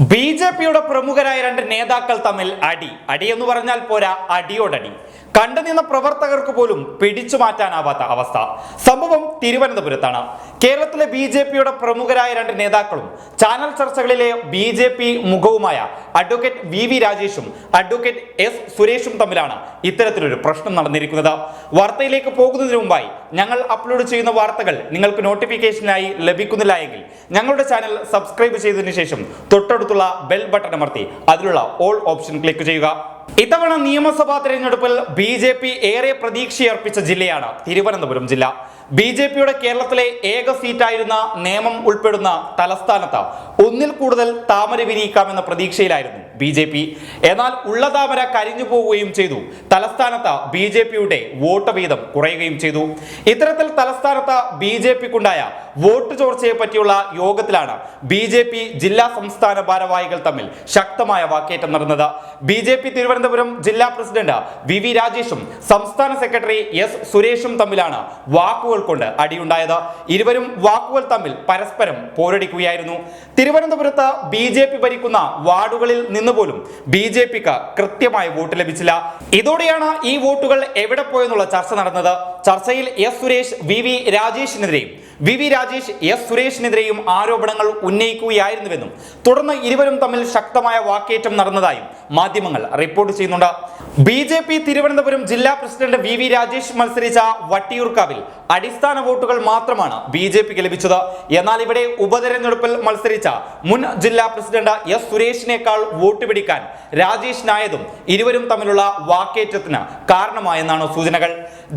B J പിയുടെ പ്രമുഖരായ രണ്ട് നേതാക്കൾ തമ്മിൽ അടി. അടി എന്ന് പറഞ്ഞാൽ പോരാ അടിയോടടി. കണ്ടുനിന്ന പ്രവർത്തകർക്ക് പോലും പിടിച്ചു മാറ്റാനാവാത്ത അവസ്ഥ. സംഭവം തിരുവനന്തപുരത്താണ്. കേരളത്തിലെ ബി ജെ പിയുടെ പ്രമുഖരായ രണ്ട് നേതാക്കളും ചാനൽ ചർച്ചകളിലെ ബി ജെ പി മുഖവുമായ അഡ്വക്കേറ്റ് വി വി രാജേഷും അഡ്വക്കേറ്റ് എസ് സുരേഷും തമ്മിലാണ് ഇത്തരത്തിലൊരു പ്രശ്നം നടന്നിരിക്കുന്നത്. വാർത്തയിലേക്ക് പോകുന്നതിന് മുമ്പായി ഞങ്ങൾ അപ്ലോഡ് ചെയ്യുന്ന വാർത്തകൾ നിങ്ങൾക്ക് നോട്ടിഫിക്കേഷനായി ലഭിക്കുന്നില്ല എങ്കിൽ ഞങ്ങളുടെ ചാനൽ സബ്സ്ക്രൈബ് ചെയ്തതിനു ശേഷം തൊട്ടടുത്തുള്ള ബെൽ ബട്ടൺ അമർത്തി അതിലുള്ള ഓൾ ഓപ്ഷൻ ക്ലിക്ക് ചെയ്യുക. ഇത്തവണ നിയമസഭാ തെരഞ്ഞെടുപ്പിൽ ബി ജെ പി ഏറെ പ്രതീക്ഷയർപ്പിച്ച ജില്ലയാണ് തിരുവനന്തപുരം ജില്ല. ബി ജെ പിയുടെ കേരളത്തിലെ ഏക സീറ്റായിരുന്ന നേമം ഉൾപ്പെടുന്ന തലസ്ഥാനത്ത് ഒന്നിൽ കൂടുതൽ താമര വിരിയിക്കാമെന്ന പ്രതീക്ഷയിലായിരുന്നു ബി ജെ പി. എന്നാൽ ഉള്ള താമര കരിഞ്ഞു പോവുകയും ചെയ്തു. തലസ്ഥാനത്ത് ബി ജെ പിയുടെ വോട്ട് വീതം കുറയുകയും ചെയ്തു. ഇത്തരത്തിൽ തലസ്ഥാനത്ത് ബി ജെ പിക്കുണ്ടായ വോട്ട് ചോർച്ചയെ പറ്റിയുള്ള യോഗത്തിലാണ് ബി ജെ പി ജില്ലാ സംസ്ഥാന ഭാരവാഹികൾ തമ്മിൽ ശക്തമായ വാക്കേറ്റം നടന്നത്. ബി ജെ പി തിരുവനന്തപുരം ജില്ലാ പ്രസിഡന്റ് വി വി രാജേഷും സംസ്ഥാന സെക്രട്ടറി എസ് സുരേഷും തമ്മിലാണ് വാക്കുകൾ കൊണ്ട് അടിയുണ്ടായത്. ഇരുവരും വാക്കുകൾ തമ്മിൽ പരസ്പരം പോരടിക്കുകയായിരുന്നു. തിരുവനന്തപുരത്ത് ബി ജെ പി ഭരിക്കുന്ന വാർഡുകളിൽ നിന്ന് പോലും ബി ജെ പിക്ക് കൃത്യമായ വോട്ട് ലഭിച്ചില്ല. ഇതോടെയാണ് ഈ വോട്ടുകൾ എവിടെ പോയെന്നുള്ള ചർച്ച നടന്നത്. ചർച്ചയിൽ എസ് സുരേഷ് വി വി രാജേഷിനെതിരെയും വി വി രാജേഷ് എസ് സുരേഷിനെതിരെയും ആരോപണങ്ങൾ ഉന്നയിക്കുകയായിരുന്നുവെന്നും തുടർന്ന് ഇരുവരും തമ്മിൽ ശക്തമായ വാക്കേറ്റം നടന്നതായും മാധ്യമങ്ങൾ റിപ്പോർട്ട് ചെയ്യുന്നുണ്ട്. ബി ജെ പി തിരുവനന്തപുരം ജില്ലാ പ്രസിഡന്റ് വി വി രാജേഷ് മത്സരിച്ച വട്ടിയൂർക്കാവിൽ അടിസ്ഥാന വോട്ടുകൾ മാത്രമാണ് ബി ജെ പിക്ക് ലഭിച്ചത്. എന്നാൽ ഇവിടെ ഉപതെരഞ്ഞെടുപ്പിൽ മത്സരിച്ച മുൻ ജില്ലാ പ്രസിഡന്റ് എസ് സുരേഷിനേക്കാൾ വോട്ട് പിടിക്കാൻ രാജേഷിനായതും ഇരുവരും തമ്മിലുള്ള വാക്കേറ്റത്തിന് കാരണമായെന്നാണ് സൂചനകൾ.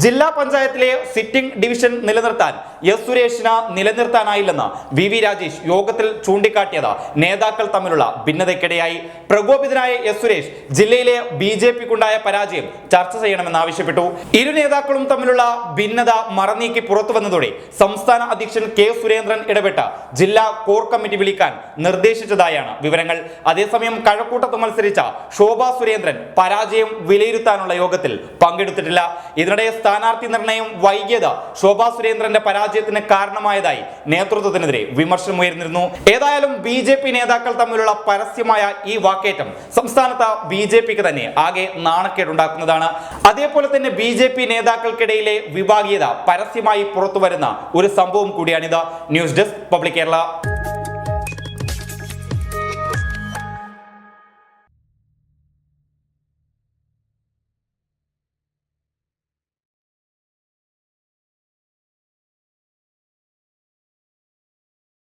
ജില്ലാ പഞ്ചായത്തിലെ സിറ്റിംഗ് ഡിവിഷൻ നിലനിർത്താൻ എസ് സുരേഷിന് നിലനിർത്താനായില്ലെന്ന് വി വി രാജേഷ് യോഗത്തിൽ ചൂണ്ടിക്കാട്ടിയത്. നേതാക്കൾ തമ്മിലുള്ള ഭിന്നതയ്ക്കിടെയായി. പ്രകോപിതനായ എസ് സുരേഷ് ജില്ലയിലെ ബി ജെ പിക്കുണ്ടായ പരാജയം ചർച്ച ചെയ്യണമെന്ന് ആവശ്യപ്പെട്ടു. ഇരു നേതാക്കളും തമ്മിലുള്ള ഭിന്നത മറനീക്കി പുറത്തു വന്നതോടെ സംസ്ഥാന അധ്യക്ഷൻ കെ സുരേന്ദ്രൻ ഇടപെട്ട ജില്ലാ കോർ കമ്മിറ്റി വിളിക്കാൻ നിർദ്ദേശിച്ചതായാണ് വിവരങ്ങൾ. അതേസമയം കഴക്കൂട്ടത്ത് മത്സരിച്ച ശോഭാ സുരേന്ദ്രൻ പരാജയം വിലയിരുത്താനുള്ള യോഗത്തിൽ പങ്കെടുത്തിട്ടില്ല. ഇതിനിടെ സ്ഥാനാർത്ഥി നിർണയം വൈകിയത് ശോഭാ സുരേന്ദ്രന്റെ പരാജയത്തിന് കാരണമായതായി നേതൃത്വത്തിനെതിരെ വിമർശനം ഉയർന്നിരുന്നു. ഏതായാലും ബി ജെ പി നേതാക്കൾ തമ്മിലുള്ള പരസ്യമായ ഈ വാക്കേറ്റം സംസ്ഥാനത്ത് ബി ജെ പിക്ക് തന്നെ ആകെ നാണക്കേടുണ്ടാക്കുന്നതാണ്. അതേപോലെ തന്നെ ബി ജെ പി നേതാക്കൾക്കിടയിലെ വിഭാഗീയത പരസ്യമായി പുറത്തുവരുന്ന ഒരു സംഭവം കൂടിയാണിത്. News desk public Kerala.